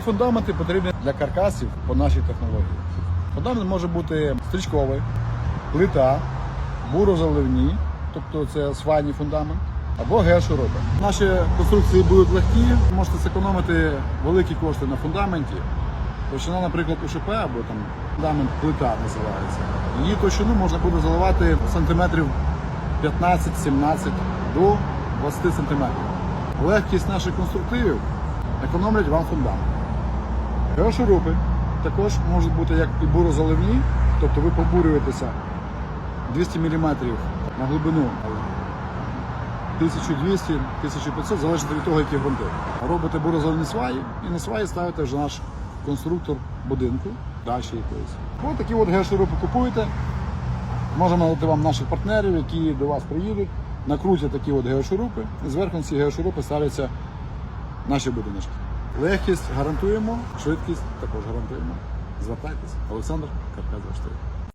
Фундаменти потрібні для каркасів по нашій технології. Фундамент може бути стрічковий, плита, бурозаливні, тобто це свайний фундамент, або геоширока. Наші конструкції будуть легкі, можете зекономити великі кошти на фундаменті. Товщина, наприклад, УШП або там фундамент плита називається. Її товщину можна буде заливати сантиметрів 15-17 до 20 сантиметрів. Легкість наших конструктивів економлять вам фундамент. Геошурупи також можуть бути як і бурозаливні, тобто ви побурюєтеся 200 мм на глибину 1200-1500, залежить від того, які ґрунти. Робите бурозаливні сваї і на сваї ставите вже наш конструктор будинку, дачі якоїсь. Ось такі от геошурупи купуєте. Можемо надати вам наших партнерів, які до вас приїдуть, накрутять такі от геошурупи, і зверху ці геошурупи ставляться наші будиночки. Легкість гарантуємо, швидкість також гарантуємо. Звертайтесь. Олександр 24.